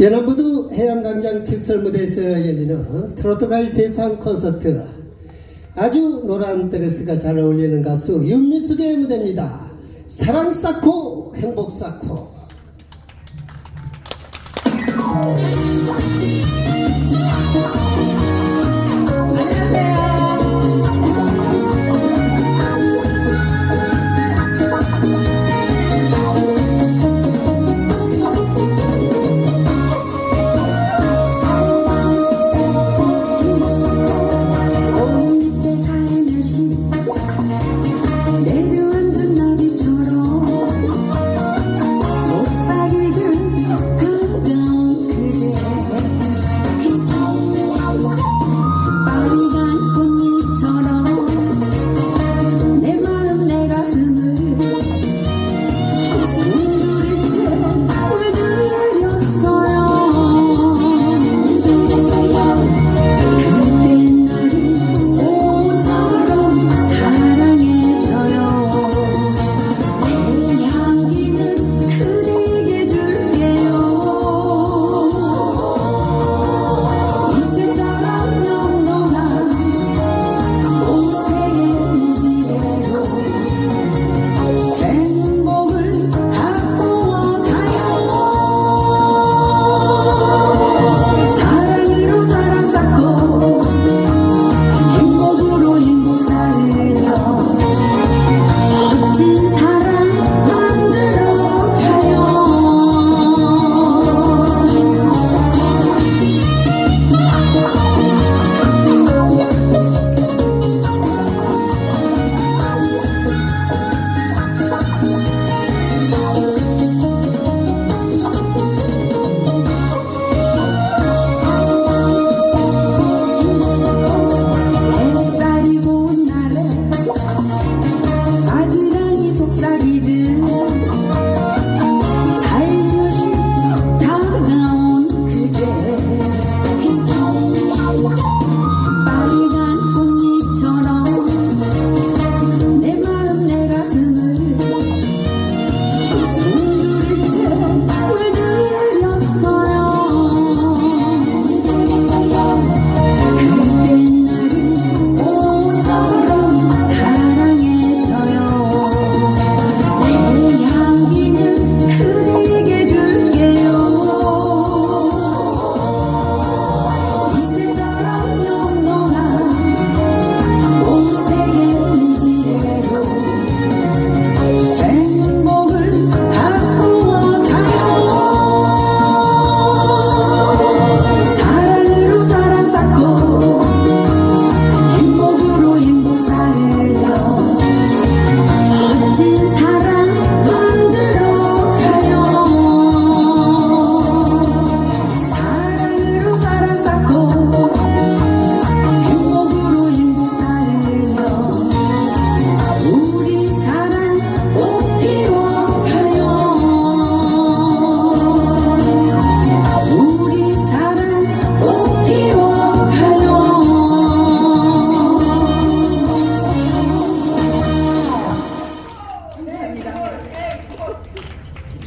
연안부두 해양광장 특설 무대에서 열리는 트로트가의 세상 콘서트 아주 노란 드레스가 잘 어울리는 가수 윤미숙의 무대입니다. 사랑 쌓고 행복 쌓고.